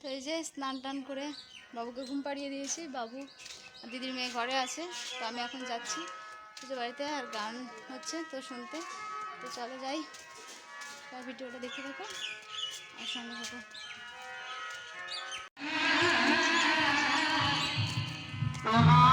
তো এই যে স্নান টান করে বাবুকে ঘুম পাড়িয়ে দিয়েছি। বাবু দিদির মেয়ে ঘরে আছে, তো আমি এখন যাচ্ছি। পুজো বাড়িতে আর গান হচ্ছে তো শুনতে। তো চলে যাই তার ভিডিওটা দেখে দেখো আর সঙ্গে থাকো। ললিতা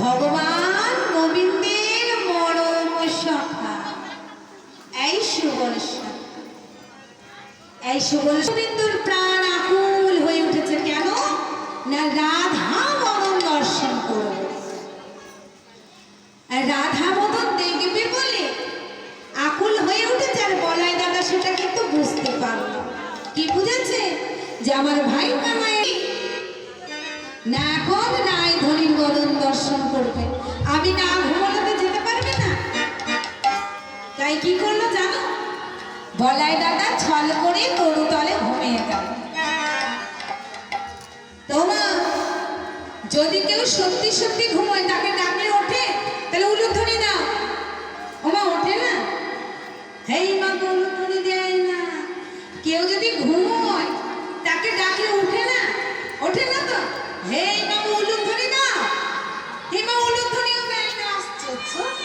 ভগবান গোবিন্দের মরম সখা। এই সুবল এই সুবল গোবিন্দর প্রাণ আকুল হয়ে উঠেছে কেন? না রাধা মরম দর্শন করব রাধা মতন দেখবে বলে, আকুল হয়ে উঠেছে আর বলাই দাদা সেটা কিন্তু বুঝতে পারল কি বুঝেছে? যে আমার ভাই না এখন না ধনির বদন দর্শন করবে। আমি না ঘুমানোতে যেতে পারবে না? তাই কি করল জানো? বলাই দাদা ছল করে তরুতলে ঘুমিয়ে গেল। তোমা যদি কেউ সত্যি সত্যি ঘুমোয়, তাকে ডাকলে 수?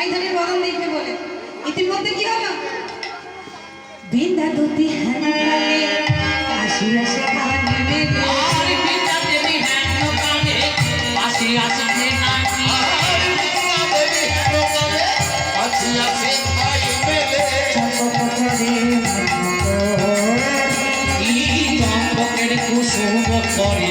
রায়ধানীর বদন দেখবে বলে। ইতিমধ্যে কি হলো? বিন্দা দুটি হানালে কাশি আসে কানে মেলে। আর পিতা দেবী হেন কানে আসি আসি নাকি আর পিতা দেবী হেন কানে আসি আসি ভাই মেলে ই চম্পকের কুসুম করে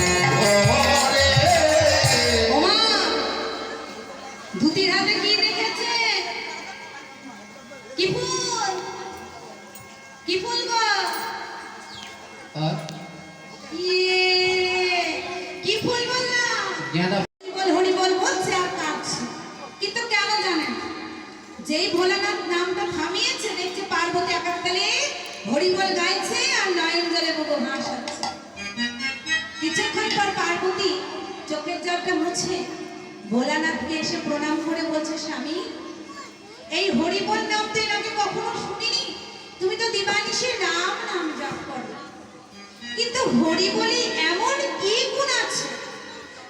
কিন্তু ভোলানাথ নামটা এসে প্রণাম করে বলছে, স্বামী, এই হরিবল নাম তো কখনো শুনিনি? তুমি তো দিবানিশে রাম নাম জপ করো। কিন্তু হরিবলি এমন কি গুণ আছে?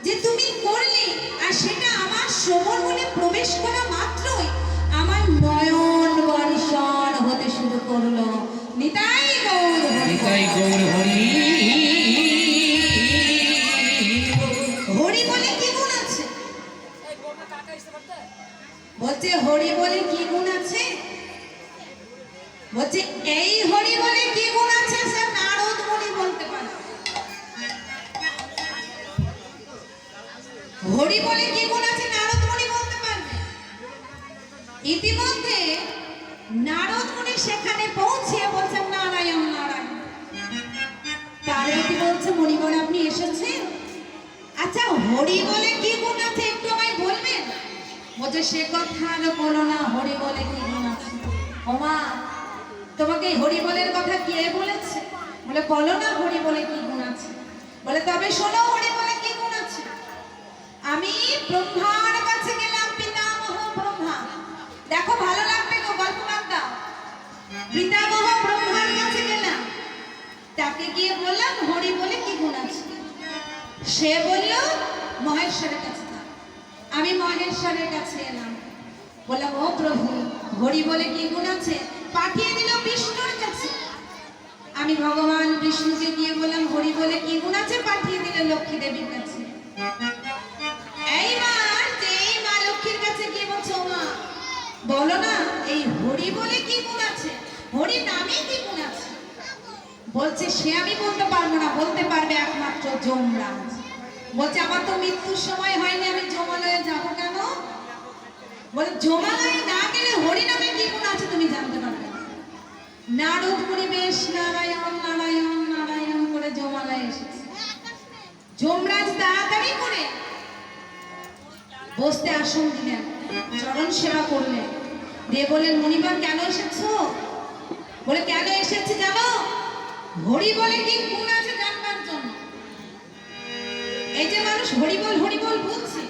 যে তুমি করলে আর সেটা আমার শ্রবণ মনে প্রবেশ করা মাত্রই আমার নয়ন বর্ষণ হতে শুরু করল। নিতাই গৌর নিতাই গৌর হরি। হরি বলে কি গুণ আছে? বলছে হরি বলে কি গুণ আছে? বলছে এই হরি বলে কি গুণ আছে? হরি বলে কি গুণ আছে নারদ মুনি বলতে পারবে? ইতিমধ্যে নারদ মুনি সেখানে পৌঁছে বলছে নারায়ণ নারায়ণ। পার্বতী বলছে মণিবর আপনি এসেছেন? আচ্ছা হরি বলে কি গুণ আছে একটু আমায় বলবেন? বলছে, সে কথা আর বলো না হরি বলে কি গুণ আছে? ওমা তোমাকে হরি বলের কথা কে বলেছে? বলে, বলো না হরি বলে কি গুণ আছে? বলে, তবে শোনো হরি আমি ব্রহ্মার কাছে গেলাম, পিতামহ ব্রহ্মা। দেখো, ভালো লাগবে গো, গল্প বাদ পিতামহ ব্রহ্মার কাছে গেলাম। তাকে গিয়ে বললাম, হরি বলে কি গুণ আছে? সে বলল, মহেশ্বরের কাছে আমি মহেশ্বরের কাছে এলাম। বললাম, ও প্রভু, হরি বলে কি গুণ আছে? পাঠিয়ে দিল বিষ্ণুর কাছে। আমি ভগবান বিষ্ণুকে গিয়ে বললাম, হরি বলে কি গুণ আছে? পাঠিয়ে দিল লক্ষ্মী দেবীর কাছে। হরি বলে কি গুণ আছে? হরি নামে কি গুণ আছে? বলছে, সে আমি বলতে পারব না, বলতে পারবে একমাত্র যমরাজ। বলছে, আমার তো মৃত্যুর সময় হয়নি, আমি জমালয়ে যাব কেন? বলে জমালয়ে না গেলে হরি নামে কি গুণ আছে তুমি জানতে পারবে নারদ পরিবেশ নারায়ণ নারায়ণ নারায়ণ করে জমালয়ে এসেছে। যমরাজ তাড়াতাড়ি করে বসতে আসন দিলেন, চরণ সেবা করলেন। দিয়ে বললেন মণিবার কেন এসেছ? বলে, কেন এসেছি জানো? হরি বলে কি গুণ আছে জানবার জন্য? এই যে মানুষ হরি বল হরি বল বলছে,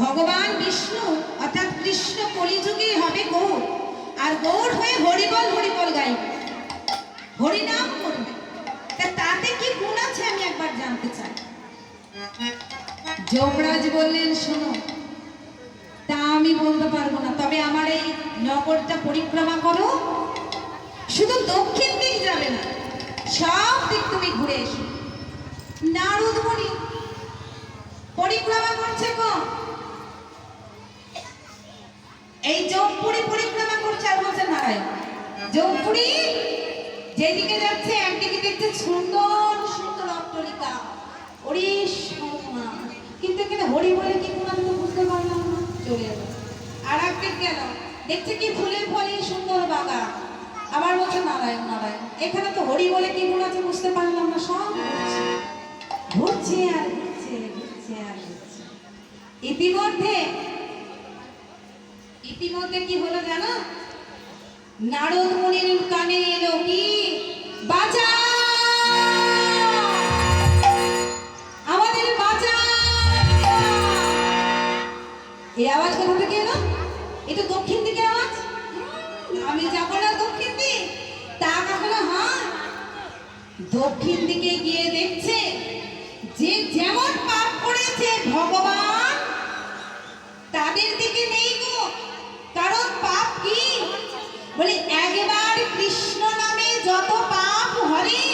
ভগবান বিষ্ণু অর্থাৎ কৃষ্ণ কলিযুগে হবে গৌর, আর গৌর হয়ে হরি বল হরি বল গাইবে। হরি নাম করবে। তাতে কি গুণ আছে আমি একবার জানতে চাই। যমরাজ বললেন, শোনো আমি বলতে পারব না। তবে আমার এই নগরটা পরিক্রমা করো। শুধু দক্ষিণ দিক যাবে না, সব দিক তুমি ঘুরে এসো। নারদ মুনি পরিক্রমা করছে কম এই জমপুরি পরিক্রমা করছে আর বলছে নারায়ণ। জমপুরি যেদিকে যাচ্ছে, একদিকে দেখছে সুন্দর সুন্দর অট্টলিকা। হরিশ কিন্তু এখানে হরি বলে কি কোনো আমি তো বুঝতে পারলাম না চলে এলো আর দেখছে কি ফুলে ফলে সুন্দর বাগান। আবার বলছে, নারায়ণ নারায়ণ। এখানে তো হরি বলে কি আছে বুঝতে পারলাম না, সব ঘুরছে। আর ইতিমধ্যে ইতিমধ্যে কি হলো জানো? নারদ মুনির কানে এলো কি? বাজা দক্ষিণ দিকে গিয়ে দেখছে যে যেমন পাপ করেছে ভগবান, তাদের দিকে নেই গো। কারণ পাপ কি? বলে, একবার কৃষ্ণ নামে যত পাপ হরে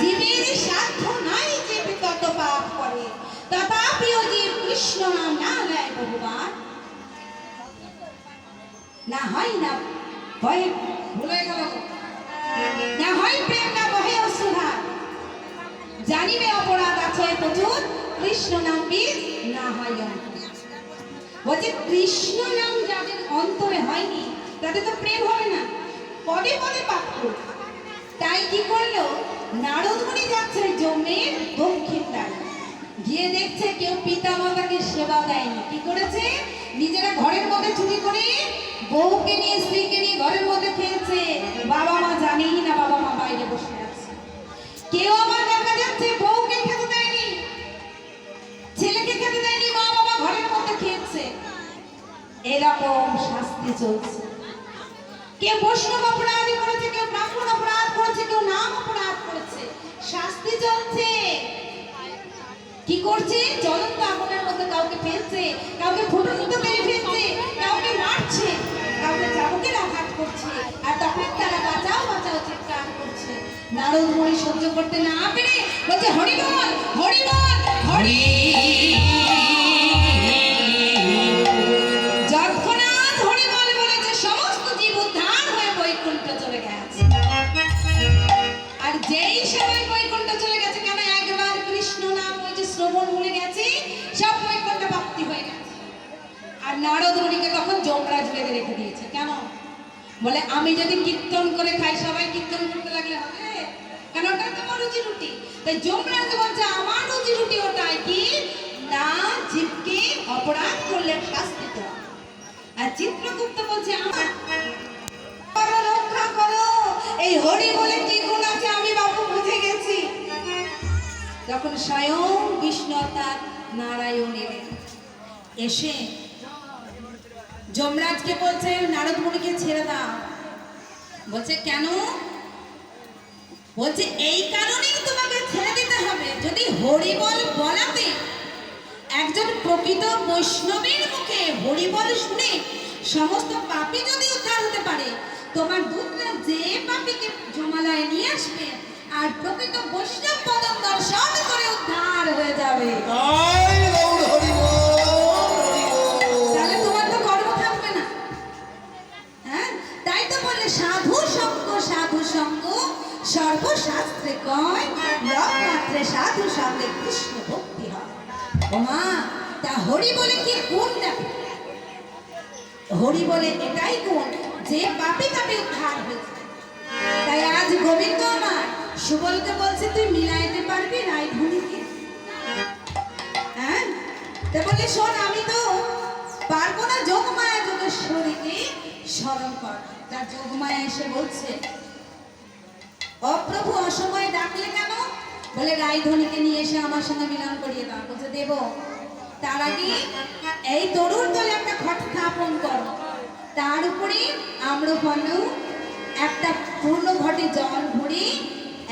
জীবের সাধ্য নাই যে তত পাপ করে। তথাপিও জীব কৃষ্ণ নাম না নেয় ভগবান। না হয় না, ভয় ভুলে গেল। অন্তরে হয়নি, তাদের তো প্রেম হবে না। পদে পদে পাপ তাই কি করল? নারদ মুনি যাচ্ছে জমের দক্ষিণ গিয়ে দেখছে কেউ পিতা সেবা দেয়নি। কি করেছে? নিজেরা ঘরের মধ্যে চুরি করে বউকে নিয়ে, স্ত্রীকে নিয়ে ঘরের মধ্যে খেয়েছে। বাবা মা জানেই না বাবা মা বাইরে বসে আছে। কেউ আবার দেখা যাচ্ছে বউকে খেতে দেয়নি। ছেলেকে খেতে দেয়নি, মা বাবা ঘরের মধ্যে খেয়েছে। এরকম শাস্তি চলছে। কেউ বৈষ্ণব অপরাধ করেছে, কেউ ব্রাহ্মণ অপরাধ করেছে, কেউ নাম অপরাধ করেছে। শাস্তি চলছে। কি করছে? জ্বলন্ত আগুনের মধ্যে কাউকে ফেলছে, কাউকে ফুটন্ত মেরে ফেলছে, কাউকে মারছে, কাউকে চাবুকের আঘাত করছে, আর তখন তারা বাঁচাও বাঁচাও চিৎকার করছে। নারদ মুনি সহ্য করতে না পেরে বলছে, হরিবল হরিবল, হরি নারদ মুনিকে তখন যমরাজ বেঁধে রেখে দিয়েছে? কেন? বলে, আমি যদি কীর্তন করে খাই, সবাই কীর্তন করতে লাগলে হবে? কেন? ওটা তোমার রুজি রুটি। তাই যমরাজ বলছে, আমার রুজি রুটি ওটাই কি? না জীবকে অপরাধ করলে শাস্তি দেওয়া আর চিত্রগুপ্ত বলছে, আমার রক্ষা করো। এই হরি বলে কি গুণ আছে? আমি বাবু বুঝে গেছি। যখন স্বয়ং বিষ্ণু অর্থাৎ নারায়ণ এলেন, এসে যমরাজকে বলছে নারদ মুনিকে ছেড়ে দাও। বলছে, কেন? বলছে, এই কারণেই তোমাকে ছেড়ে দিতে হবে। যদি হরিবল বলাতে একজন প্রকৃত বৈষ্ণবের মুখে হরিবল শুনে সমস্ত পাপী যদি উদ্ধার হতে পারে, তোমার দূতরা যে পাপীকে জমালয়ে নিয়ে আসবে, আর প্রকৃত বৈষ্ণব পদম দর্শন করে উদ্ধার হয়ে যাবে। সর্বশাস্ত্রে কয় মাত্রে সাধু সঙ্গে কৃষ্ণ ভক্তি হয়। ওমা তা হরি বলে কি গুণ দেখো হরি বলে এটাই গুণ যে পাপি তাপে উদ্ধার হয়েছে। তাই আজ গোবিন্দ আমার সুবলকে বলছে, তুই মিলাইতে পারবি রাই ভূমিকে? হ্যাঁ? তা বললে শোন, আমি তো পারব না যোগমায়া যোগেশ্বরীকে স্মরণ কর তার যোগমায়া এসে বলছে অপ্রভু অসময়ে ডাকলে কেন? বলে রায়ধনীকে নিয়ে এসে আমার সঙ্গে মিলন করিয়ে দাও, বলছে, দেব, তার আগে এই তরুণ তলে একটা ঘট স্থাপন করো। তার উপরে আম্রপল্লু একটা পূর্ণ ঘটে, জল ভরে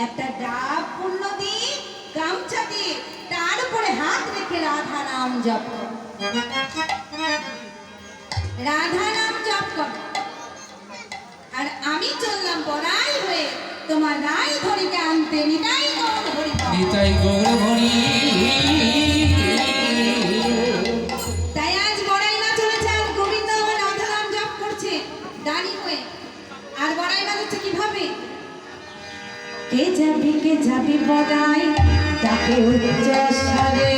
একটা ডাব পূর্ণ দিয়ে, গামছা দিয়ে তার উপরে হাত রেখে রাধা নাম জপ। রাধা নাম জপ কর। আর আমি চললাম বড়াই হয়ে তোমার রায় ধরিকে আনতে নিতাই গৌর হরি নিতাই গৌর হরি তাই আজ বড়াই মা চলেছে আর গোবিন্দ আমার রাধা জপ করছে দাঁড়ি হয়ে। আর বড়াই মা হচ্ছে কীভাবে? কে যাবি কে যাবি বড়াই? তাকে উচ্চ স্বরে।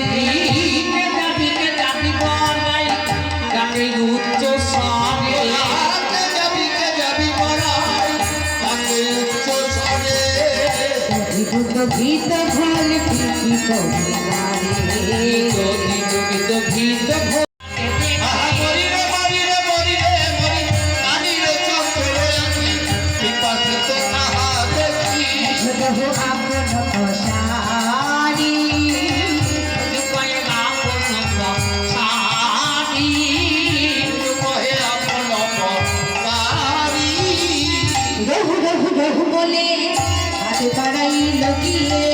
সারি কহে আপন পারি রহু রহু রহু বলে হাত বাড়াই লগিয়ে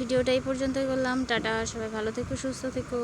ভিডিওটা এই পর্যন্তই করলাম। টাটা সবাই ভালো থেকো সুস্থ থেকো।